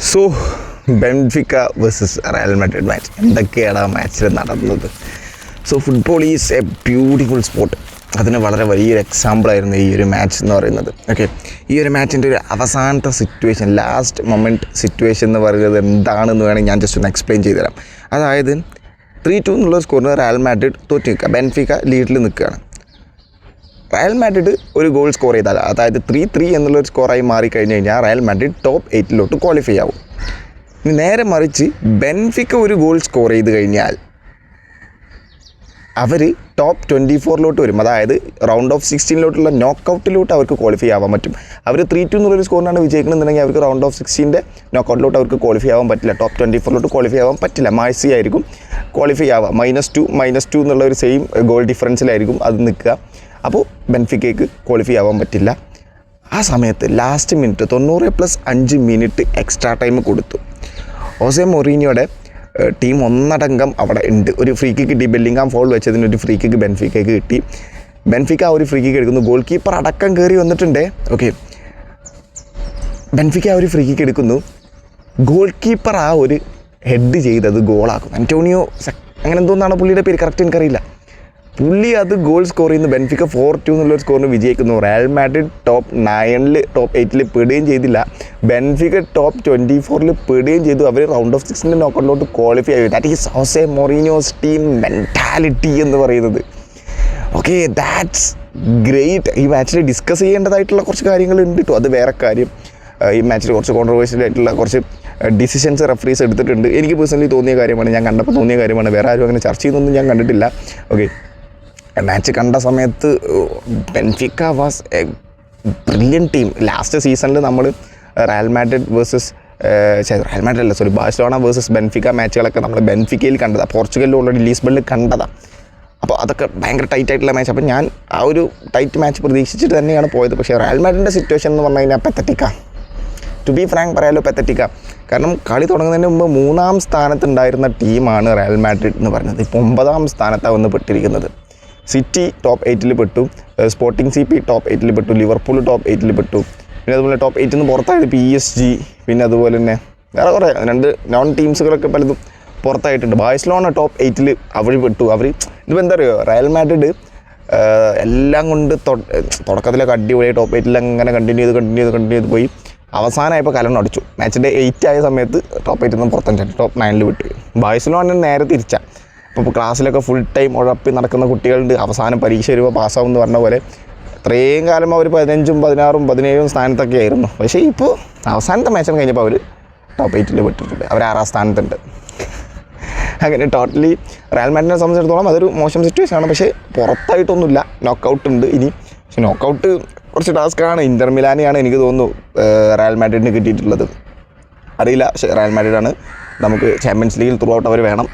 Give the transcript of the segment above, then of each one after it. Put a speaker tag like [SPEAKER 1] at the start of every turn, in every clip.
[SPEAKER 1] So Benfica versus Real Madrid match എന്തൊക്കെയാണ് ആ മാച്ചിൽ നടന്നത്? So football is a beautiful sport അതിന് വളരെ വലിയൊരു എക്സാമ്പിളായിരുന്നു ഈ ഒരു മാച്ച് എന്ന് പറയുന്നത്. ഓക്കെ ഈ ഒരു മാച്ചിന്റെ ഒരു അവസാനത്തെ സിറ്റുവേഷൻ ലാസ്റ്റ് മൊമെന്റ് സിറ്റുവേഷൻ എന്ന് പറയുന്നത് എന്താണെന്ന് വേണമെങ്കിൽ ഞാൻ ജസ്റ്റ് ഒന്ന് എക്സ്പ്ലെയിൻ ചെയ്തുതരാം. അതായത് ത്രീ ടു എന്നുള്ള സ്കോറിന് റയൽ മാഡ്രിഡ് തോറ്റ് നിൽക്കുക ബെൻഫിക്ക ലീഡിൽ നിൽക്കുകയാണ്. റയൽ മാഡ്രിഡ് ഒരു ഗോൾ സ്കോർ ചെയ്താൽ അതായത് ത്രീ ത്രീ എന്നുള്ളൊരു സ്കോറായി മാറിക്കഴിഞ്ഞ് കഴിഞ്ഞാൽ റയൽ മാഡ്രിഡ് ടോപ്പ് എയ്റ്റിലോട്ട് ക്വാളിഫൈ ആവും. ഇനി നേരെ മറിച്ച് ബെൻഫിക്ക ഒരു ഗോൾ സ്കോർ ചെയ്ത് കഴിഞ്ഞാൽ അവർ ടോപ്പ് ട്വന്റി ഫോറിലോട്ട് വരും. അതായത് റൗണ്ട് ഓഫ് സിക്സ്റ്റീനിലോട്ടുള്ള നോക്കൗട്ടിലോട്ട് അവർക്ക് ക്വാളിഫൈ ആവാൻ പറ്റും. അവർ ത്രീ ടു എന്നുള്ളൊരു സ്കോറിനാണ് വിജയിക്കണമെന്നുണ്ടെങ്കിൽ അവർക്ക് റൗണ്ട് ഓഫ് സിക്സ്റ്റീന്റെ നോക്കൗട്ടിലോട്ട് അവർക്ക് ക്വാളിഫൈ ആവാൻ പറ്റില്ല. ടോപ്പ് ട്വന്റി ഫോറിലോട്ട് ക്വാളിഫൈ ആവാൻ പറ്റില്ല. മാഴ്സി ആയിരിക്കും ക്വാളിഫൈ ആവുക. മൈനസ് ടു മൈനസ് ടു എന്നുള്ള ഒരു സെയിം ഗോൾ ഡിഫറൻസിലായിരിക്കും അത് നിൽക്കുക. അപ്പോൾ ബെൻഫിക്കയ്ക്ക് ക്വാളിഫൈ ആവാൻ പറ്റില്ല. ആ സമയത്ത് ലാസ്റ്റ് മിനിറ്റ് തൊണ്ണൂറ് പ്ലസ് അഞ്ച് മിനിറ്റ് എക്സ്ട്രാ ടൈം കൊടുത്തു. ഓസെ മൊറീനിയോടെ ടീം ഒന്നടങ്കം അവിടെ ഉണ്ട്. ഒരു ഫ്രീ കിക്ക് കിട്ടി ബെല്ലിംഗാം ഫോൾ വെച്ചതിന് ഒരു ഫ്രീ കിക്ക് ബെൻഫിക്കയ്ക്ക് കിട്ടി. ബെൻഫിക്ക ആ ഒരു ഫ്രീ കിക്ക് എടുക്കുന്നു. ഗോൾ കീപ്പർ അടക്കം കയറി വന്നിട്ടുണ്ട്. ഓക്കെ ബെൻഫിക്ക ആ ഒരു ഫ്രീ കിക്ക് എടുക്കുന്നു. ഗോൾ കീപ്പർ ആ ഒരു ഹെഡ് ചെയ്തത് ഗോളാക്കും അന്റോണിയോ അങ്ങനെ എന്തോന്നാണ് പുള്ളിയുടെ പേര്? കറക്റ്റ് എനിക്കറിയില്ല. പുള്ളി അത് ഗോൾ സ്കോർ ചെയ്യുന്ന ബെൻഫിക്ക ഫോർ ടു എന്നുള്ളൊരു സ്കോറിന് വിജയിക്കുന്നു. റയൽ മാഡ്രിഡ് ടോപ്പ് നയനിൽ ടോപ്പ് എയ്റ്റിൽ പെടുകയും ചെയ്തില്ല. ബെൻഫിക്ക ടോപ്പ് ട്വന്റി ഫോറിൽ പെടുകയും ചെയ്തു. അവർ റൗണ്ട് ഓഫ് സിക്സിന്റെ നോക്കൗട്ടിലോട്ട് ക്വാളിഫൈ ആയി. That is Jose Mourinho's team mentality എന്ന് പറയുന്നത്. ഓക്കെ ദാറ്റ്സ് ഗ്രേറ്റ് ഈ മാച്ചിൽ ഡിസ്കസ് ചെയ്യേണ്ടതായിട്ടുള്ള കുറച്ച് കാര്യങ്ങളുണ്ട് കേട്ടോ അത് വേറെ കാര്യം. ഈ മാച്ചിൽ കുറച്ച് കോൺട്രവേഴ്ഷ്യൽ ആയിട്ടുള്ള കുറച്ച് ഡിസിഷൻസ് റെഫറീസ് എടുത്തിട്ടുണ്ട്. എനിക്ക് പേഴ്സണലി തോന്നിയ കാര്യമാണ് ഞാൻ കണ്ടപ്പോൾ തോന്നിയ കാര്യമാണ്. വേറെ ആരും അങ്ങനെ ചർച്ച ചെയ്യുന്നൊന്നും ഞാൻ കണ്ടിട്ടില്ല. ഓക്കെ മാച്ച് കണ്ട സമയത്ത് Benfica was a brilliant team last സീസണിൽ നമ്മൾ Real Madrid versus Real Madrid അല്ല സോറി ബാഴ്സലോണ വേഴ്സസ് ബെൻഫിക്ക മാച്ചുകളൊക്കെ നമ്മൾ ബെൻഫിക്കയിൽ കണ്ടതാണ് പോർച്ചുഗലിൽ ഓൾറെഡി ലീസ്ബണിൽ കണ്ടതാണ് അപ്പോൾ അതൊക്കെ ഭയങ്കര ടൈറ്റ് ആയിട്ടുള്ള മാച്ച് അപ്പോൾ ഞാൻ ആ ഒരു ടൈറ്റ് മാച്ച് പ്രതീക്ഷിച്ചിട്ട് തന്നെയാണ് പോയത്. പക്ഷേ റയൽ മാഡ്രിഡിന്റെ സിറ്റുവേഷൻ എന്ന് പറഞ്ഞു കഴിഞ്ഞാൽ പെത്തറ്റിക്ക ടു ബി ഫ്രാങ്ക് പറയാലോ പെത്തറ്റിക്ക കാരണം കളി തുടങ്ങുന്നതിന് മുമ്പ് മൂന്നാം സ്ഥാനത്തുണ്ടായിരുന്ന ടീമാണ് റയൽ മാഡ്രിഡ് എന്ന് പറയുന്നത് ഇപ്പോൾ ഒമ്പതാം സ്ഥാനത്താണ് വന്ന് പെട്ടിരിക്കുന്നത്. സിറ്റി ടോപ്പ് എയ്റ്റിൽ പെട്ടു സ്പോർട്ടിംഗ് സി പി ടോപ്പ് എയ്റ്റിൽ പെട്ടു ലിവർപൂൾ ടോപ്പ് എയ്റ്റിൽ പെട്ടു. പിന്നെ അതുപോലെ ടോപ്പ് എയ്റ്റിൽ നിന്ന് പുറത്തായത് പി എസ് ജി പിന്നെ അതുപോലെ തന്നെ വേറെ കുറേ രണ്ട് നോൺ ടീംസുകളൊക്കെ പലതും പുറത്തായിട്ടുണ്ട്. ബാഴ്സലോണ ടോപ്പ് എയ്റ്റിൽ അവർ പെട്ടു. അവർ ഇതിപ്പോൾ എന്താ പറയുക റയൽ മാഡ്രിഡ് എല്ലാം കൊണ്ട് തുടക്കത്തിലെ തുടക്കത്തിലൊക്കെ അടിപൊളിയായി ടോപ്പ് എയ്റ്റിൽ അങ്ങനെ കണ്ടിന്യൂ ചെയ്ത് കണ്ടിന്യൂ ചെയ്ത് കണ്ടിന്യൂ ചെയ്ത് പോയി. അവസാനമായപ്പോൾ കലണ്ട് അടിച്ചു. മാച്ചിന്റെ എയ്റ്റ് ആയ സമയത്ത് ടോപ്പ് എയ്റ്റിൽ നിന്ന് പുറത്തുണ്ട് ടോപ്പ് നയനിൽ വിട്ടു. ബാഴ്സലോണ നേരെ അപ്പോൾ ഇപ്പോൾ ക്ലാസ്സിലൊക്കെ ഫുൾ ടൈം ഉഴപ്പി നടക്കുന്ന കുട്ടികളുണ്ട്. അവസാനം പരീക്ഷ വരുമ്പോൾ പാസ്സാവും എന്ന് പറഞ്ഞ പോലെ ഇത്രയും കാലം അവർ പതിനഞ്ചും പതിനാറും പതിനേഴും സ്ഥാനത്തൊക്കെ ആയിരുന്നു. പക്ഷേ ഇപ്പോൾ അവസാനത്തെ മാച്ചം കഴിഞ്ഞപ്പോൾ അവർ ടോപ്പ് എയ്റ്റിൽ പെട്ടിട്ടുണ്ട്. അവർ ആറാം സ്ഥാനത്തുണ്ട്. അങ്ങനെ ടോട്ടലി റയൽ മാഡിനെ സംബന്ധിച്ചിടത്തോളം അതൊരു മോശം സിറ്റുവേഷൻ ആണ്. പക്ഷേ പുറത്തായിട്ടൊന്നുമില്ല. നോക്കൗട്ട് ഉണ്ട് ഇനി. പക്ഷെ നോക്കൗട്ട് കുറച്ച് ടാസ്ക്കാണ് ഇന്റർ മിലാനെയാണ് എനിക്ക് തോന്നുന്നു റയൽ മാഡ്രിഡിന് കിട്ടിയിട്ടുള്ളത്. അറിയില്ല. പക്ഷേ റയൽ മാഡ്രിഡാണ് നമുക്ക് ചാമ്പ്യൻസ് ലീഗിൽ ത്രൂ ഔട്ട് അവർ വേണം.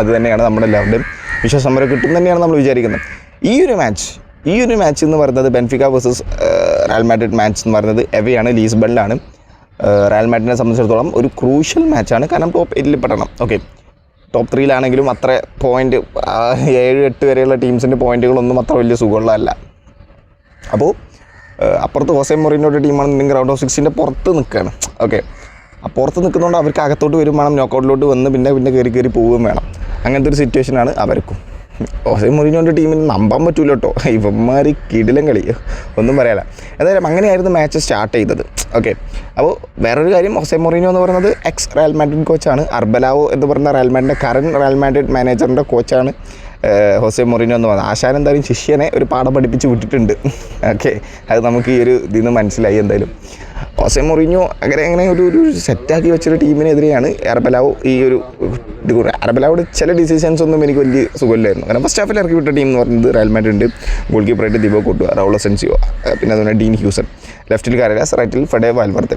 [SPEAKER 1] അത് തന്നെയാണ് നമ്മുടെ എല്ലാവരുടെയും വിശ്വാസം വരെ കിട്ടും തന്നെയാണ് നമ്മൾ വിചാരിക്കുന്നത്. ഈ ഒരു മാച്ച് ഈ ഒരു മാച്ച് എന്ന് പറയുന്നത് Benfica versus Real Madrid match എന്ന് പറയുന്നത് എവയാണ് ലീസ്ബണിലാണ്. റയൽ മാഡ്രിഡിനെ സംബന്ധിച്ചിടത്തോളം ഒരു ക്രൂഷ്യൽ മാച്ചാണ് കാരണം ടോപ്പ് എയ്റ്റിൽ പെടണം. ഓക്കെ ടോപ്പ് ത്രീയിലാണെങ്കിലും അത്ര പോയിന്റ് ഏഴ് എട്ട് വരെയുള്ള ടീംസിന്റെ പോയിന്റുകളൊന്നും അത്ര വലിയ സുഖമുള്ളതല്ല. അപ്പോൾ അപ്പുറത്ത് ഹോസെ ടീമാണ് നിങ്ങൾ റൗണ്ട് ഓഫ് സിക്സിന്റെ പുറത്ത് നിൽക്കുകയാണ് ഓക്കെ പുറത്ത് നിൽക്കുന്നതുകൊണ്ട് അവർക്ക് അകത്തോട്ട് വരും വേണം നോക്കൗട്ടിലോട്ട് വന്ന് പിന്നെ പിന്നെ കയറി കയറി പോവുകയും വേണം. അങ്ങനത്തെ ഒരു സിറ്റുവേഷനാണ് അവർക്കും. ഓസൈ മൊറീനോന്റെ ടീമിന് നമ്പാൻ പറ്റൂല കേട്ടോ ഇവന്മാർ കിടിലം കളി. ഒന്നും പറയാല എന്തായാലും അങ്ങനെയായിരുന്നു മാച്ച് സ്റ്റാർട്ട് ചെയ്തത്. ഓക്കെ അപ്പോൾ വേറൊരു കാര്യം ഹൊസെ മൊറീനോ എന്ന് പറയുന്നത് എക്സ് റയൽ മാഡ്രിഡ് കോച്ചാണ് അർബലാവോ എന്ന് പറയുന്ന റയൽ മാഡ്രിഡിന്റെ കറണ്ട് റയൽ മാഡ്രിഡ് മാനേജറിന്റെ കോച്ചാണ് ഹൊസെ മൊറീനോ എന്ന് പറയുന്നത്. ആശാൻ എന്തായാലും ശിഷ്യനെ ഒരു പാഠം പഠിപ്പിച്ച് വിട്ടിട്ടുണ്ട്. ഓക്കെ അത് നമുക്ക് ഈ ഒരു ഇതിൽ നിന്ന് മനസ്സിലായി എന്തായാലും. ഹൊസെ മൊറിഞ്ഞോ അങ്ങനെ അങ്ങനെ ഒരു ഒരു സെറ്റാക്കി വെച്ചൊരു ടീമിനെതിരെയാണ് അറബലാവ് ഈ ഒരു അറബലാവോട് ചില ഡിസിഷൻസ് ഒന്നും എനിക്ക് വലിയ സുഖമില്ലായിരുന്നു. കാരണം ഫസ്റ്റ് ഹാഫിൽ ഇറക്കി വിട്ട ടീം എന്ന് പറയുന്നത് റയൽ മാഡ്രിഡ് ഉണ്ട്. ഗോൾ കീപ്പറായിട്ട് ദീപോ കൂട്ടുക റൗളോ സെൻസിയോ പിന്നെ അതുപോലെ ഡീൻ ഹ്യൂസൺ ലെഫ്റ്റിൽ കാരലാസ് റൈറ്റിൽ ഫെഡേ വാൽവർത്തെ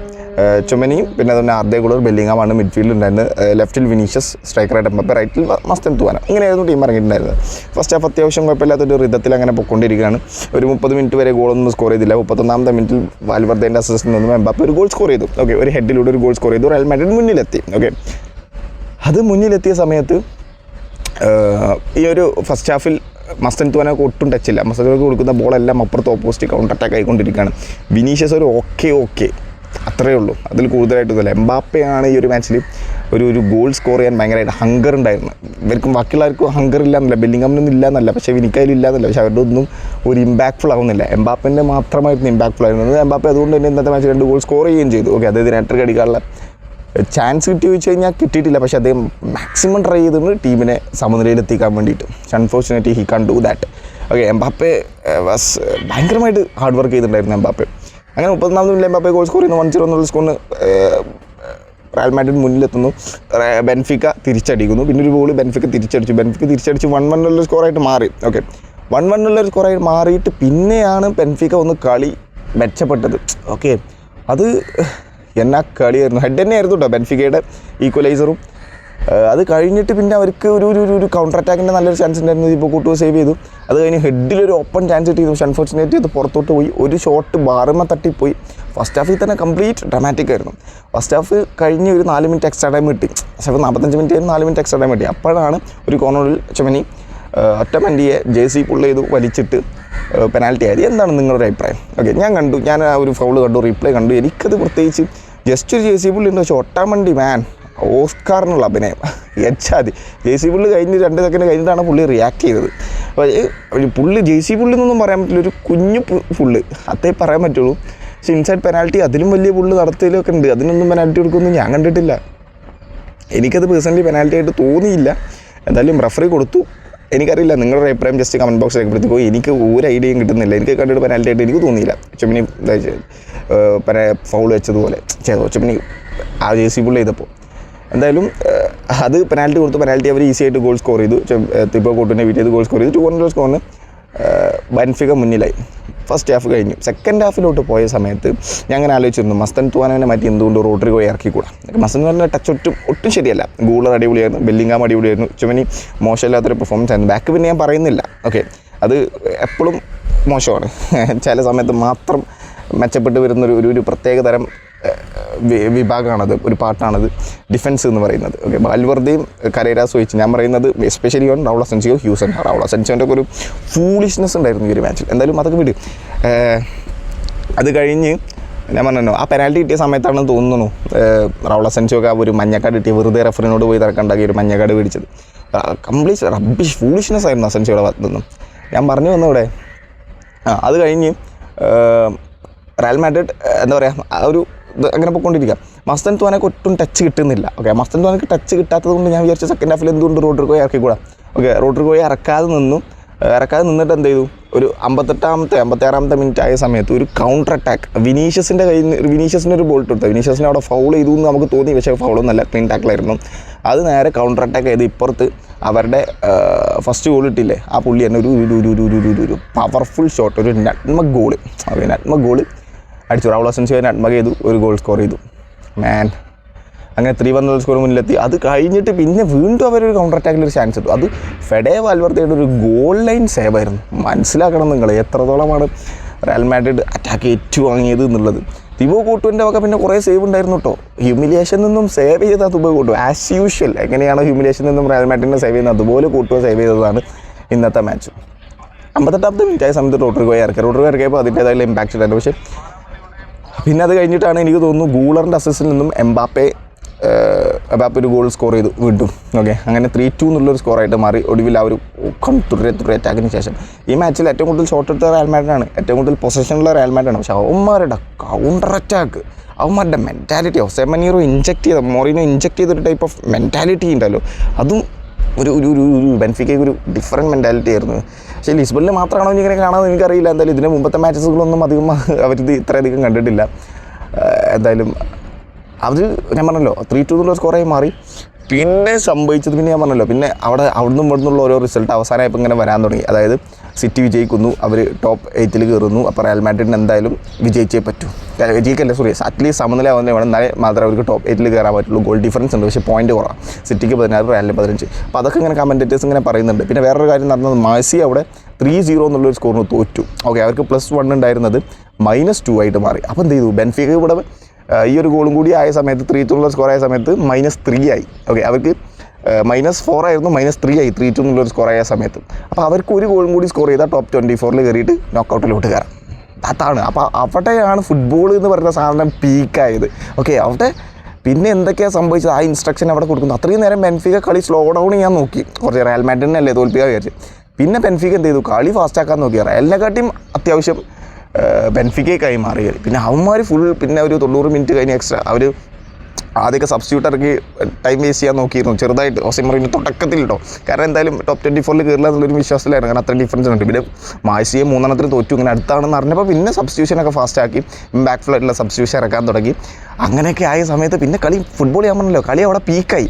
[SPEAKER 1] ചുമനിയും പിന്നെ അതുപോലെ ആർദേ ഗുളർ ബെല്ലിങ്ങാമാണ് മിഡ്ഫീൽഡിൽ ഉണ്ടായിരുന്നത്. ലെഫ്റ്റിൽ വിനീഷ്യസ് സ്ട്രൈക്കറായിട്ട് എംബപ്പെ റൈറ്റിൽ മസ്തൻ തൂവാന ഇങ്ങനെയായിരുന്നു ടീം ഇറങ്ങിയിട്ടുണ്ടായിരുന്നത്. ഫസ്റ്റ് ഹാഫ് അത്യാവശ്യം കുഴപ്പമില്ലാത്തൊരു റിതത്തിൽ അങ്ങനെ പൊക്കൊണ്ടിരിക്കുകയാണ്. ഒരു മുപ്പത് മിനിറ്റ് വരെ ഗോളൊന്നും സ്കോർ ചെയ്തില്ല. മുപ്പത്തൊന്നാമത്തെ മിനിറ്റിൽ വാൽവർദ്ദേന്റെ അസിസ്റ്റന്റ് നിന്നും എംബപ്പെ ഒരു ഗോൾ സ്കോർ ചെയ്തു. ഓക്കെ ഒരു ഹെഡിലൂടെ ഒരു ഗോൾ സ്കോർ ചെയ്തു. റയൽ മാഡ്രിഡ് മുന്നിലെത്തി. ഓക്കെ അത് മുന്നിലെത്തിയ സമയത്ത് ഈ ഒരു ഫസ്റ്റ് ഹാഫിൽ മസ്റ്റൻ തുവാനൊക്കെ ഒട്ടും ടച്ചില്ല മസ്റ്റൻ തുവാനക്ക് കൊടുക്കുന്ന ബോളെല്ലാം അപ്പുറത്ത് ഓപ്പോസിറ്റ് കൗണ്ടർ അറ്റാക്ക് ആയിക്കൊണ്ടിരിക്കുകയാണ്. വിനീഷ്യസ് ഒരു ഓക്കെ ഓക്കെ അത്രയേ ഉള്ളൂ. അതിൽ കൂടുതലായിട്ടൊന്നുമില്ല എംബാപ്പയാണ് ഈ ഒരു മാച്ചിൽ ഒരു ഒരു ഗോൾ സ്കോർ ചെയ്യാൻ ഭയങ്കരമായിട്ട് ഹങ്കർ ഉണ്ടായിരുന്നു. ഇവർക്കും ബാക്കിയുള്ളവർക്കും ഹങ്കർ ഇല്ല എന്നല്ല ബെല്ലിംഗമിനൊന്നും ഇല്ല എന്നല്ല പക്ഷേ വിനിക്കായാലും ഇല്ല എന്നല്ല പക്ഷേ അവരുടെ ഒന്നും ഒരു ഇമ്പാക്ട്ഫുൾ ആവുന്നില്ല. എംബാപ്പന്റെ മാത്രമായിരുന്നു ഇമ്പാക്ട്ഫുൾ ആയിരുന്നത്. എംബാപ്പ അതുകൊണ്ട് തന്നെ ഇന്നത്തെ മാച്ച് രണ്ട് ഗോൾ സ്കോർ ചെയ്യുകയും ചെയ്തു. ഓക്കെ അതായത് എട്ടര അടിക്കാനുള്ള ചാൻസ് കിട്ടി ചോദിച്ചു കഴിഞ്ഞാൽ കിട്ടിയിട്ടില്ല പക്ഷേ അദ്ദേഹം മാക്സിമം ട്രൈ ചെയ്തിട്ടുണ്ട് ടീമിനെ സമനിലയിലെത്തിക്കാൻ വേണ്ടിയിട്ട്. Unfortunately he can do that okay Mbappe was ഭയങ്കരമായിട്ട് ഹാർഡ് വർക്ക് ചെയ്തിട്ടുണ്ടായിരുന്നു എംബാപ്പെ. അങ്ങനെ മുപ്പത്തൊന്നാമത് എംബാപ്പെ ഗോൾ സ്കോർ ചെയ്യുന്നു. വൺ സീറോ എന്നുള്ള സ്കോറിന് റയൽ മാഡ്രിഡ് മുന്നിലെത്തുന്നു. ബെൻഫിക്ക തിരിച്ചടിക്കുന്നു. പിന്നെ ഒരു ഗോൾ ബെൻഫിക്ക തിരിച്ചടിച്ചു. ബെൻഫിക്ക തിരിച്ചടിച്ച് വൺ വൺ ഉള്ള സ്കോറായിട്ട് മാറി. ഓക്കെ വൺ വൺ ഉള്ള ഒരു സ്കോറായിട്ട് മാറിയിട്ട് പിന്നെയാണ് ബെൻഫിക്ക ഒന്ന് കളി മെച്ചപ്പെട്ടത്. ഓക്കെ അത് എന്നാ കളിയായിരുന്നു. ഹെഡ് തന്നെയായിരുന്നു കേട്ടോ ബെൻഫിക്കയുടെ ഈക്വലൈസറും അത് കഴിഞ്ഞിട്ട് പിന്നെ അവർക്ക് ഒരു ഒരു ഒരു കൗണ്ടർ അറ്റാക്കിന്റെ നല്ലൊരു ചാൻസ് ഉണ്ടായിരുന്നു. ഇപ്പോൾ കൂട്ടു സേവ് ചെയ്തു. അത് കഴിഞ്ഞ് ഹെഡിലൊരു ഓപ്പൺ ചാൻസ് കിട്ടി പക്ഷേ അൺഫോർച്ചുനേറ്റ്ലി അത് പുറത്തോട്ട് പോയി. ഒരു ഷോട്ട് ബാറുമ തട്ടിപ്പോയി. ഫസ്റ്റ് ഹാഫിൽ തന്നെ കംപ്ലീറ്റ് ഡ്രമാറ്റിക് ആയിരുന്നു. ഫസ്റ്റ് ഹാഫ് കഴിഞ്ഞ് ഒരു നാല് മിനിറ്റ് എക്സ്ട്രാ ടൈം കിട്ടി. ഹാഫ് നാൽപ്പത്തഞ്ച് മിനിറ്റ് ആയിരുന്നു. നാല് മിനിറ്റ് എക്സ്ട്രാ ടൈം കിട്ടി. അപ്പോഴാണ് ഒരു കോർണറിൽ ചുമനി ഒറ്റ മൻഡിയെ ജെ സി പുള്ള ചെയ്ത് വലിച്ചിട്ട് പെനാൽറ്റി ആയത്. എന്താണ് നിങ്ങളുടെ അഭിപ്രായം? ഓക്കെ ഞാൻ കണ്ടു. ഞാൻ ആ ഒരു ഫൗൾ കണ്ടു. റീപ്ലേ കണ്ടു. എനിക്കത് പ്രത്യേകിച്ച് ജസ്റ്റ് ഒരു ജെ സി പുള്ളി ഉണ്ട് പക്ഷേ ഒട്ടാമണ്ടി മാൻ ഓസ്കാറിനുള്ള അഭിനയം. യച്ചാതി ജെ സി പുള്ളി കഴിഞ്ഞ് രണ്ട് സെക്കൻഡ് കഴിഞ്ഞിട്ടാണ് പുള്ളി റിയാക്ട് ചെയ്തത്. അപ്പോൾ പുള്ളി ജെ സി പുള്ളി എന്നൊന്നും പറയാൻ പറ്റില്ല. ഒരു കുഞ്ഞു പുള്ളി പുള്ള്. അതേ പറയാൻ പറ്റുള്ളൂ. പക്ഷെ ഇൻസൈഡ് പെനാൽറ്റി അതിലും വലിയ പുള്ള് നടത്തിയതിലൊക്കെ ഉണ്ട്. അതിനൊന്നും പെനാൽറ്റി കൊടുക്കുമെന്ന് ഞാൻ കണ്ടിട്ടില്ല. എനിക്കത് പേഴ്സണലി പെനാൽറ്റി ആയിട്ട് തോന്നിയില്ല. എന്തായാലും റെഫറി കൊടുത്തു. എനിക്കറിയില്ല നിങ്ങളുടെ അഭിപ്രായം ജസ്റ്റ് കമന്റ് ബോക്സിൽ രേഖപ്പെടുത്തിക്കോ എനിക്ക് ഒരു ഐഡിയയും കിട്ടുന്നില്ല. എനിക്ക് കണ്ടിട്ട് പെനാൽറ്റി ആയിട്ട് എനിക്ക് തോന്നിയില്ല. ചെമ്മിനി ഫൗൾ വെച്ചതുപോലെ. ചെയ്തോ ചുമനി ആ ജെ സി പുള്ളി ചെയ്തപ്പോൾ എന്തായാലും അത് പെനാൽറ്റി കൊടുത്ത് പെനാൽറ്റി അവർ ഈസി ആയിട്ട് ഗോൾ സ്കോർ ചെയ്തു. തിപ്പോ കൂട്ടിനെ വീട്ടിൽ ചെയ്ത് ഗോൾ സ്കോർ ചെയ്തു. ടു ഹൺഡ്രഡ് സ്കോറിന് ബൻഫിക മുന്നിലായി. ഫസ്റ്റ് ഹാഫ് കഴിഞ്ഞു. സെക്കൻഡ് ഹാഫിലോട്ട് പോയ സമയത്ത് ഞാൻ അങ്ങനെ ആലോചിച്ചിരുന്നു മസ്തൻ തുവാനെ മാറ്റി എന്തുകൊണ്ട് റോഡ്രിഗോ ഇറക്കിക്കൂടാ? മസ്തൻ തുവാനെ ടച്ച് ഒട്ടും ഒട്ടും ശരിയല്ല. ഗൂളർ അടിപൊളിയായിരുന്നു. ബില്ലിങ്ങാം അടിപൊളിയായിരുന്നു. ചുമനി മോശമില്ലാത്തൊരു പെർഫോമൻസ് ആയിരുന്നു. ബാക്ക് പിന്നെ ഞാൻ പറയുന്നില്ല. ഓക്കെ അത് എപ്പോഴും മോശമാണ്. ചില സമയത്ത് മാത്രം മെച്ചപ്പെട്ട് വരുന്നൊരു ഒരു ഒരു പ്രത്യേക തരം വിഭാഗമാണത് ഒരു പാട്ടാണത് ഡിഫൻസ് എന്ന് പറയുന്നത്. ഓക്കെ ബാൽവർദ്ധയും കരേരാസ് വെച്ച് ഞാൻ പറയുന്നത് especially on Raul Asencio Huijsen Raul സെൻസിയോന്റെ ഒരു ഫൂളിഷ്നെസ് ഉണ്ടായിരുന്നു ഈ ഒരു മാച്ചിൽ എന്തായാലും അതൊക്കെ വിട്. അത് കഴിഞ്ഞ് ഞാൻ പറഞ്ഞല്ലോ ആ പെനാൽറ്റി കിട്ടിയ സമയത്താണെന്ന് തോന്നുന്നു റൗൾ റൗള സെൻസിയൊക്കെ ആ ഒരു മഞ്ഞക്കാട് കിട്ടിയ വെറുതെ റെഫറിനോട് പോയി തിരക്കുണ്ടാക്കി ഒരു മഞ്ഞക്കാട് മേടിച്ചത് കംപ്ലീറ്റ് റബ്ബിഷ് ഫൂളിഷ്നെസ് ആയിരുന്നു അസെൻസിയുടെ ഭാഗത്തുനിന്നും. ഞാൻ പറഞ്ഞു വന്നു ഇവിടെ ആ അത് കഴിഞ്ഞ് റയൽ മാഡ്രിഡ് എന്താ പറയുക ആ ഒരു അങ്ങനെ പോയിക്കൊണ്ടിരിക്കുക മസ്തൻ തോനക്ക് ഒട്ടും ടച്ച് കിട്ടുന്നില്ല. ഓക്കെ മസ്തൻ തോനക്ക് ടച്ച് കിട്ടാത്തത് കൊണ്ട് ഞാൻ വിചാരിച്ചു സെക്കൻഡ് ഹാഫിൽ എന്തുകൊണ്ട് റോഡ്രിഗോയെ ഇറക്കിക്കൂടാ. ഓക്കെ റോഡ്രിഗോയെ ഇറക്കാതെ നിന്നു. ഇറക്കാതെ നിന്നിട്ട് എന്ത് ചെയ്തു? ഒരു അമ്പത്തെട്ടാമത്തെ അമ്പത്താറാമത്തെ മിനിറ്റ് ആയ സമയത്ത് ഒരു കൗണ്ടർ അറ്റാക്ക് വിനീഷ്യസിന്റെ കയ്യിൽ നിന്ന് വിനീഷ്യസിന്റെ ഒരു ബോൾട്ട് കൊടുത്തു. വിനീഷ്യസിനെ അവിടെ ഫൗൾ ചെയ്തു എന്ന് നമുക്ക് തോന്നി. പക്ഷേ ഫൗളൊന്നല്ല ക്ലീൻ ടാക്കിലായിരുന്നു അത് നേരെ കൗണ്ടർ അറ്റാക്ക് ചെയ്ത് ഇപ്പുറത്ത് അവരുടെ ഫസ്റ്റ് ഗോൾ ഇട്ടില്ലേ? ആ പുള്ളി തന്നെ ഒരു ഒരു ഒരു ഒരു ഒരു ഒരു പവർഫുൾ ഷോട്ട് ഒരു നട്മക് ഗോൾ നഗ്മ ഗോൾ അടിച്ചു. റൗൾ അസൻസിയോ നട്മക് ചെയ്തു ഒരു ഗോൾ സ്കോർ ചെയ്തു. മാൻ അങ്ങനെ ത്രീ വൺ സ്കോർ മുന്നിലെത്തി. അത് കഴിഞ്ഞിട്ട് പിന്നെ വീണ്ടും അവരൊരു കൗണ്ടർ അറ്റാക്കിൽ ഒരു ചാൻസ് ഇട്ടു. അത് ഫെഡേ വാൽവർത്തയുടെ ഒരു ഗോൾ ലൈൻ സേവായിരുന്നു മനസ്സിലാക്കണം നിങ്ങൾ എത്രത്തോളമാണ് റയൽ മാഡ്രിഡ് അറ്റാക്ക് ഏറ്റുവാങ്ങിയത് എന്നുള്ളത്. തിബോ കൂട്ടുവിന്റെ വക പിന്നെ കുറേ സേവ് ഉണ്ടായിരുന്നു കേട്ടോ ഹ്യൂമിലിയേഷൻ നിന്നും സേവ് ചെയ്ത തുബോ കൂട്ടു. ആസ് യൂഷ്വൽ എങ്ങനെയാണ് ഹ്യൂമിലിയേഷൻ നിന്നും റയൽ മാഡ്രിഡിനെ സേവ് ചെയ്യുന്നത്? അതുപോലെ കൂട്ടുക സേവ് ചെയ്തതാണ് ഇന്നത്തെ മാച്ച് അമ്പത്തെട്ടാമത്തെ മിനിറ്റ് ആയ സമയത്ത് പോയി ഇറക്കി. റോഡ്രിഗോ ഇറക്കിയപ്പോൾ അതിന്റേതായുള്ള ഇമ്പാക്റ്റ് ഉണ്ടായിരുന്നു. പക്ഷേ പിന്നെ അത് കഴിഞ്ഞിട്ടാണ് എനിക്ക് തോന്നുന്നു ഗൂളറിന്റെ അസിസ്റ്റിൽ നിന്നും എംബാപ്പെ എംബാപ്പ ഒരു ഗോൾ സ്കോർ ചെയ്തു വീണ്ടും ഓക്കെ അങ്ങനെ ത്രീ ടു എന്നുള്ളൊരു സ്കോറായിട്ട് മാറി ഒടുവിൽ ആ ഒരു ഒക്കം തുടരെ തുടരെ അറ്റാക്കിന് ശേഷം ഈ മാച്ചിൽ ഏറ്റവും കൂടുതൽ ഷോട്ട് എടുത്ത റയൽ മാഡ്രിഡാണ് ഏറ്റവും കൂടുതൽ പൊസിഷനുള്ള റയൽ മാഡ്രിഡാണ് പക്ഷേ അവന്മാരുടെ കൗണ്ടർ അറ്റാക്ക് അവന്മാരുടെ മെന്റാലിറ്റി സെമനീറോ ഇഞ്ചക്ട് ചെയ്ത മോറിനോ ഇഞ്ചക്ട് ചെയ്തൊരു ടൈപ്പ് ഓഫ് മെന്റാലിറ്റി ഉണ്ടല്ലോ അതും ഒരു ഒരു ഒരു ഒരു ബെൻഫിക്കയ്ക്ക് ഒരു ഡിഫറെന്റ് മെന്റാലിറ്റി ആയിരുന്നു പക്ഷേ ലിസ്ബണിൽ മാത്രമാണോ ഇങ്ങനെ കാണാമെന്ന് എനിക്കറിയില്ല. എന്തായാലും ഇതിന് മുമ്പത്തെ മാച്ചസുകളൊന്നും അധികം അവരിത് ഇത്രയധികം കണ്ടിട്ടില്ല. എന്തായാലും അത് ഞാൻ പറഞ്ഞല്ലോ ത്രീ ടു എന്നുള്ള സ്കോറായി മാറി. പിന്നെ സംഭവിച്ചത് പിന്നെ ഞാൻ പറഞ്ഞല്ലോ പിന്നെ അവിടെ അവിടുന്ന് ഇവിടുന്നുള്ള ഓരോ റിസൾട്ട് അവസാനമായപ്പോൾ ഇങ്ങനെ വരാൻ തുടങ്ങി. അതായത് സിറ്റി വിജയിക്കുന്നു അവർ ടോപ്പ് എയ്റ്റിൽ കയറുന്നു അപ്പോൾ റയൽ മാഡ്രിഡിന് എന്തായാലും വിജയിച്ചേ പറ്റൂ. വിജയിക്കല്ല സോറി അറ്റ്ലീസ്റ്റ് സമനില ആവുന്നേ വേണം എന്നാലേ മാത്രമേ അവർക്ക് ടോപ്പ് എയ്റ്റിൽ കയറാൻ പറ്റുള്ളൂ. ഗോൾ ഡിഫറൻസ് ഉണ്ട് പക്ഷേ പോയിന്റ് കുറവാണ് സിറ്റിക്ക് പതിനാറ് റയലിന് പതിനഞ്ച്. അപ്പോൾ അതൊക്കെ ഇങ്ങനെ കമന്റേറ്റേഴ്സ് ഇങ്ങനെ പറയുന്നുണ്ട്. പിന്നെ വേറൊരു കാര്യം നടന്നത് മാസി അവിടെ ത്രീ സീറോ എന്നുള്ളൊരു സ്കോറിന് തോറ്റു. ഓക്കെ അവർക്ക് പ്ലസ് വൺ ഉണ്ടായിരുന്നത് മൈനസ് ടു ആയിട്ട് മാറി. അപ്പോൾ എന്ത് ചെയ്തു? ബെൻഫിക ഇവിടെ ഈ ഒരു ഗോളും കൂടി ആയ സമയത്ത് ത്രീ ടു സ്കോർ ആയ സമയത്ത് മൈനസ് ത്രീ ആയി. ഓക്കെ അവർക്ക് മൈനസ് ഫോർ ആയിരുന്നു മൈനസ് ത്രീ ആയി ത്രീ ടു എന്നുള്ളൊരു സ്കോർ ആയ സമയത്ത്. അപ്പോൾ അവർക്ക് ഒരു ഗോളും കൂടി സ്കോർ ചെയ്താൽ ടോപ്പ് ട്വന്റി ഫോറിൽ കയറിയിട്ട് നോക്കൗട്ടിലോട്ട് കയറാം. അതാണ്. അപ്പോൾ അവിടെയാണ് ഫുട്ബോൾ എന്ന് പറയുന്ന സാധനം പീക്കായത് ഓക്കെ അവിടെ പിന്നെ എന്തൊക്കെയാണ് സംഭവിച്ചത്? ആ ഇൻസ്ട്രക്ഷൻ അവിടെ കൊടുക്കുന്നത് അത്രയും നേരം ബെൻഫിക കളി സ്ലോ ഡൗൺ ചെയ്യാൻ നോക്കി. കുറച്ച് റയൽ മാഡ്രിഡിനല്ലേ തോൽപ്പിക്കാൻ വിചാരിച്ചു പിന്നെ ബെൻഫിക എന്ത് ചെയ്തു? കളി ഫാസ്റ്റ് ആക്കാൻ നോക്കി. റയലിനെക്കാട്ടിയും അത്യാവശ്യം ബെൻഫിക്കയ്ക്കായി മാറി പിന്നെ അവന്മാർ ഫുൾ പിന്നെ ഒരു തൊണ്ണൂറ് മിനിറ്റ് കഴിഞ്ഞ് എക്സ്ട്രാ അവർ ആദ്യമൊക്കെ സബ്സ്റ്റിറ്റ്യൂട്ട് ഇറക്കി ടൈം വേസ്റ്റ് ചെയ്യാൻ നോക്കിയിരുന്നു. ചെറുതായിട്ട് ഓസിമറിന്റെ തുടക്കത്തിൽ കേട്ടോ കാരണം എന്തായാലും ടോപ്പ് ട്വന്റി ഫോറിൽ കയറില്ല എന്നുള്ളൊരു വിശ്വാസത്തിലായിരുന്നു. കാരണം അത്ര ഡിഫറൻസ് ഉണ്ട്. പിന്നെ മാസിയെ മൂന്നെണ്ണത്തിന് തോറ്റു. ഇങ്ങനെ അടുത്താണെന്ന് അറിഞ്ഞപ്പോൾ പിന്നെ സബ്സ്റ്റിറ്റ്യൂഷനൊക്കെ ഫാസ്റ്റ് ആക്കി. ബാക്ക് ഫ്ലോട്ടിലുള്ള സബ്സ്റ്റിറ്റ്യൂഷൻ ഇറക്കാൻ തുടങ്ങി. അങ്ങനെയൊക്കെ ആയ സമയത്ത് പിന്നെ കളി ഫുട്ബോൾ ചെയ്യാൻ പറഞ്ഞല്ലോ കളി അവിടെ പീക്കായി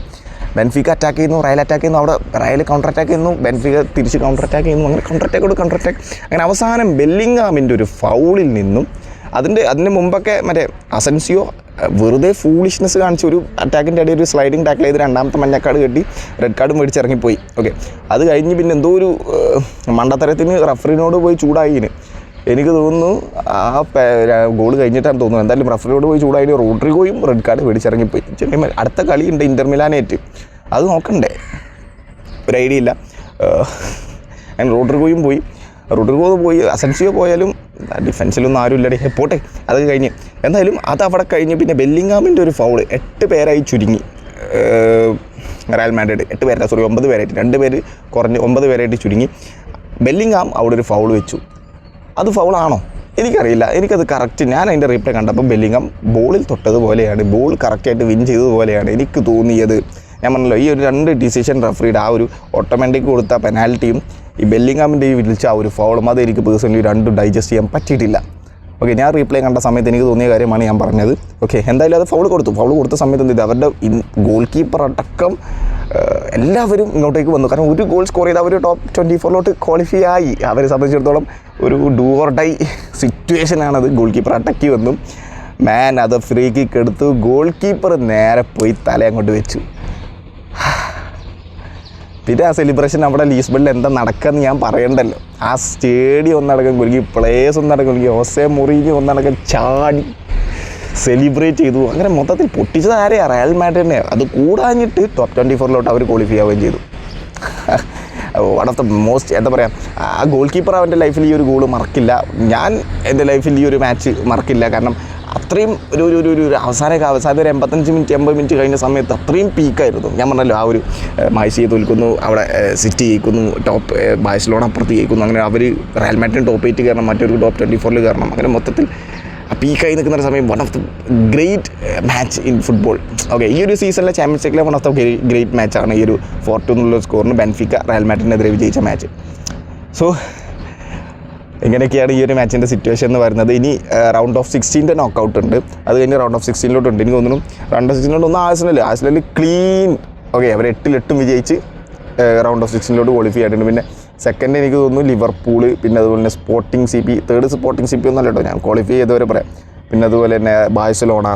[SPEAKER 1] ബെൻഫിക അറ്റാക്ക് ചെയ്യുന്നു റയൽ അറ്റാക്ക് ചെയ്യുന്നു അവിടെ റയൽ കൗണ്ടർ അറ്റാക്ക് ചെയ്യുന്നു ബെൻഫിക്ക തിരിച്ച് കൗണ്ടർ അറ്റാക്ക് ചെയ്യുന്നു അങ്ങനെ കൗണ്ടർ അറ്റാക്കോട് കൗണ്ടർ അറ്റാക്ക് അങ്ങനെ അവസാനം ബെല്ലിങ്ങാമിന്റെ ഒരു ഫൗളിൽ നിന്നും അതിന്റെ അതിന് മുമ്പൊക്കെ മറ്റേ അസൻസിയോ വെറുതെ ഫൂളിഷ്നെസ് കാണിച്ച് ഒരു അറ്റാക്കിന്റെ ഇടയിൽ ഒരു സ്ലൈഡിങ് ടാക്കിൾ ചെയ്ത് രണ്ടാമത്തെ മഞ്ഞക്കാട് കെട്ടി റെഡ് കാർഡ് മേടിച്ച് ഇറങ്ങിപ്പോയി. ഓക്കെ അത് കഴിഞ്ഞ് പിന്നെ എന്തോ ഒരു മണ്ടത്തരത്തിന് റഫറിനോട് പോയി ചൂടായിന് എനിക്ക് തോന്നുന്നു ആ ഗോൾ കഴിഞ്ഞിട്ടാണ് തോന്നുന്നു. എന്തായാലും റഫറിയോട് പോയി ചൂടായി റോഡ്രിഗോയും റെഡ് കാർഡ് മേടിച്ചിറങ്ങിപ്പോയി ചെറിയ അടുത്ത കളിയുണ്ട് ഉണ്ട് മിലാനേറ്റ്. അത് നോക്കണ്ടേ? ഒരു ഐഡിയ ഇല്ല. ആൻഡ് റോഡ്രിഗോയും പോയി. റോഡ്രിഗോ പോയി അസൻസിയോ പോയാലും ഡിഫൻസിലൊന്നും ആരും ഇല്ലടി. പോട്ടെ അത് കഴിഞ്ഞ്. എന്തായാലും അത് അവിടെ കഴിഞ്ഞ് പിന്നെ ബെല്ലിങ്ങാമിന്റെ ഒരു ഫൗൾ എട്ട് പേരായി ചുരുങ്ങി. റയൽ മാഡ്രിഡ് എട്ട് പേരല്ല സോറി ഒമ്പത് പേരായിട്ട് രണ്ട് പേര് കുറഞ്ഞ് ഒമ്പത് പേരായിട്ട് ചുരുങ്ങി. ബെല്ലിങ്ങാം അവിടെ ഒരു ഫൗൾ വെച്ചു. അത് ഫൗളാണോ എനിക്കറിയില്ല. എനിക്കത് കറക്റ്റ് ഞാൻ അതിന്റെ റീപ്ലേ കണ്ടപ്പോൾ ബെല്ലിങ്ങം ബോളിൽ തൊട്ടതുപോലെയാണ്. ബോൾ കറക്റ്റായിട്ട് വിൻ ചെയ്തതുപോലെയാണ് എനിക്ക് തോന്നിയത്. ഞാൻ പറഞ്ഞല്ലോ ഈ ഒരു രണ്ട് ഡിസിഷൻ റെഫറിയുടെ ആ ഒരു ഓട്ടോമാറ്റിക് കൊടുത്ത പെനാൽറ്റിയും ഈ ബെല്ലിങ്ങാമിന്റെ ഈ വിളിച്ച ആ ഒരു ഫോളും അത് എനിക്ക് പേഴ്സണലി രണ്ടും ഡൈജസ്റ്റ് ചെയ്യാൻ പറ്റിയിട്ടില്ല. ഓക്കെ ഞാൻ റീപ്ലേ കണ്ട സമയത്ത് എനിക്ക് തോന്നിയ കാര്യമാണ് ഞാൻ പറഞ്ഞത്. ഓക്കെ എന്തായാലും അത് ഫൗൾ കൊടുത്തു. ഫൗൾ കൊടുത്ത സമയത്ത് എന്ത് അവരുടെ ഗോൾ കീപ്പർ അടക്കം എല്ലാവരും ഇങ്ങോട്ടേക്ക് വന്നു. കാരണം ഒരു ഗോൾ സ്കോർ ചെയ്ത് അവർ ടോപ്പ് ട്വന്റി ഫോറിലോട്ട് ക്വാളിഫൈ ആയി. അവരെ സംബന്ധിച്ചിടത്തോളം ഒരു ഡൂ ഓർ ഡൈ സിറ്റുവേഷനാണത് ഗോൾ കീപ്പർ അറ്റാക്ക് വന്നു. മാൻ അത് ഫ്രീ കിക്ക് എടുത്തു. ഗോൾ കീപ്പർ നേരെ പോയി തല അങ്ങോട്ട് വെച്ചു. പിന്നെ ആ സെലിബ്രേഷൻ അവിടെ ലീസ്ബണിൽ എന്താ നടക്കുകയെന്ന് ഞാൻ പറയണ്ടല്ലോ. ആ സ്റ്റേഡിയം ഒന്നടക്കം കുലുക്കി പ്ലേസ് ഒന്നടക്കം കുലുക്കി ഹോസെ മുറിഞ്ഞ് ഒന്നടക്കം ചാടി സെലിബ്രേറ്റ് ചെയ്തു. അങ്ങനെ മൊത്തത്തിൽ പൊട്ടിച്ചത് ആരെയാ? റയൽ മാഡ്രിഡിനെ അത് കൂടാഞ്ഞിട്ട് ടോപ്പ് ട്വന്റി ഫോറിലോട്ട് അവർ ക്വാളിഫൈ ആവുകയും ചെയ്തു. വൺ ഓഫ് ദ മോസ്റ്റ് എന്താ പറയുക ആ ഗോൾ കീപ്പർ അവന്റെ ലൈഫിൽ ഈ ഒരു ഗോൾ മറക്കില്ല. ഞാൻ എന്റെ ലൈഫിൽ ഈ ഒരു മാച്ച് മറക്കില്ല. കാരണം അത്രയും ഒരു ഒരു ഒരു ഒരു അവസാന അവസാനം ഒരു എൺപത്തഞ്ച് മിനിറ്റ് എൺപത് മിനിറ്റ് കഴിഞ്ഞ സമയത്ത് അത്രയും പീക്കായിരുന്നു ഞാൻ പറഞ്ഞല്ലോ ആ ഒരു മാഴ്സിയെ തോൽക്കുന്നു അവിടെ സിറ്റി ജയിക്കുന്നു ടോപ്പ് ബാഴ്സലോണ അപ്പുറത്ത് ജയിക്കുന്നു. അങ്ങനെ അവർ റയൽ മാഡ്രിഡ് ടോപ്പ് എയ്റ്റ് കയറണം മറ്റൊരു ടോപ്പ് ട്വന്റി ഫോറിൽ കയറണം. അങ്ങനെ മൊത്തത്തിൽ പീക്കായി നിൽക്കുന്ന ഒരു സമയം one of the great match in football okay ഈ ഒരു സീസണിലെ ചാമ്പ്യൻസ് ലീഗിലെ വൺ ഓഫ് ദ ഗ്രേറ്റ് മാച്ചാണ് ഈ ഒരു ഫോർ ടു എന്നുള്ള സ്കോറിന് ബെൻഫിക്ക റയൽ മാറ്റിനെതിരെ വിജയിച്ച മാച്ച് സോ ഇങ്ങനെയൊക്കെയാണ് ഈ ഒരു മാച്ചിന്റെ സിറ്റുവേഷൻ എന്ന് പറയുന്നത്. ഇനി റൗണ്ട് ഓഫ് സിക്സ്റ്റീന്റെ നോക്കൗട്ട് ഉണ്ട്. അത് കഴിഞ്ഞ് റൗണ്ട് ഓഫ് സിക്സ്റ്റീനിലോട്ട് ഉണ്ട് എനിക്ക് തോന്നുന്നു റൗണ്ട് ഓഫ് സിക്സ്റ്റീനിലോട്ട് ഒന്ന് ആഴ്സണൽ ആഴ്സണൽ ക്ലീൻ ഓക്കെ അവർ എട്ടിൽ എട്ടും വിജയിച്ച് റൗണ്ട് ഓഫ് സിക്സ്റ്റീനിലോട്ട് ക്വാളിഫൈ ആയിട്ടുണ്ട്. പിന്നെ സെക്കൻഡ് എനിക്ക് തോന്നുന്നു ലിവർപൂൾ പിന്നെ അതുപോലെ തന്നെ Sporting C P third Sporting C P ഒന്നല്ല കേട്ടോ. ഞാൻ ക്വാളിഫൈ ചെയ്തവരെ പറയാം. പിന്നെ അതുപോലെ തന്നെ ബാഴ്സലോണ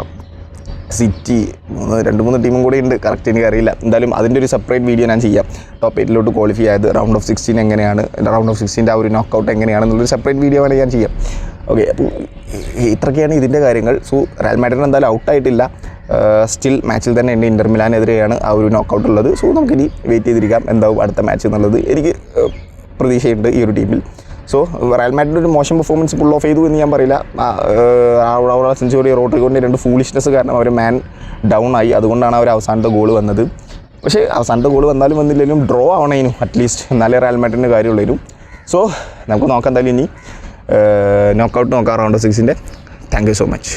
[SPEAKER 1] സിറ്റി മൂന്ന് രണ്ട് മൂന്ന് ടീമും കൂടി ഉണ്ട്. കറക്റ്റ് എനിക്ക് അറിയില്ല. എന്തായാലും അതിന്റെ ഒരു സെപ്പറേറ്റ് വീഡിയോ ഞാൻ ചെയ്യാം. ടോപ്പ് എയ്റ്റിലോട്ട് ക്വാളിഫൈ ആയത് റൗണ്ട് ഓഫ് സിക്സ്റ്റീൻ എങ്ങനെയാണ് റൗണ്ട് ഓഫ് സിക്സ്റ്റീന്റെ ആ ഒരു നോക്കൗട്ട് എങ്ങനെയാണെന്നുള്ളൊരു സെപ്പറേറ്റ് വീഡിയോ വേണമെങ്കിൽ ഞാൻ ചെയ്യാം. ഓക്കെ അപ്പോൾ ഇത്രയൊക്കെയാണ് ഇതിന്റെ കാര്യങ്ങൾ. സോ റയൽ മാഡ്രിഡ് എന്തായാലും ഔട്ടായിട്ടില്ല സ്റ്റിൽ മാച്ചിൽ തന്നെ ഉണ്ട് ഇന്റർ മിലാനെതിരെയാണ് ആ ഒരു നോക്കൗട്ട് ഉള്ളത്. സോ നമുക്കിനി വെയിറ്റ് ചെയ്തിരിക്കാം. എന്താവും അടുത്ത മാച്ച് എന്നുള്ളത്. എനിക്ക് പ്രതീക്ഷയുണ്ട് ഈ ഒരു ടീമിൽ. സോ റയൽ മാഡ്രിഡ് ഒരു മോശം പെർഫോമൻസ് പുൾ ഓഫ് ചെയ്തു എന്ന് ഞാൻ പറയില്ല. അവിടെ സെഞ്ചുറി കൊണ്ട് രണ്ട് ഫൂളിഷ്നെസ് കാരണം അവർ മാൻ ഡൗൺ ആയി. അതുകൊണ്ടാണ് അവർ അവസാനത്തെ ഗോൾ വന്നത്. പക്ഷേ അവസാനത്തെ ഗോൾ വന്നാലും വന്നില്ലെങ്കിലും ഡ്രോ ആവണേനും അറ്റ്ലീസ്റ്റ് എന്നാലേ റയൽ മാഡ്രിഡിന് കാര്യമുള്ളൂ സോ നമുക്ക് നോക്കാം എന്തായാലും ഇനി. നോക്കൗട്ട് നോക്കാം റൗണ്ട് സിക്സിന്റെ താങ്ക് യു സോ മച്ച്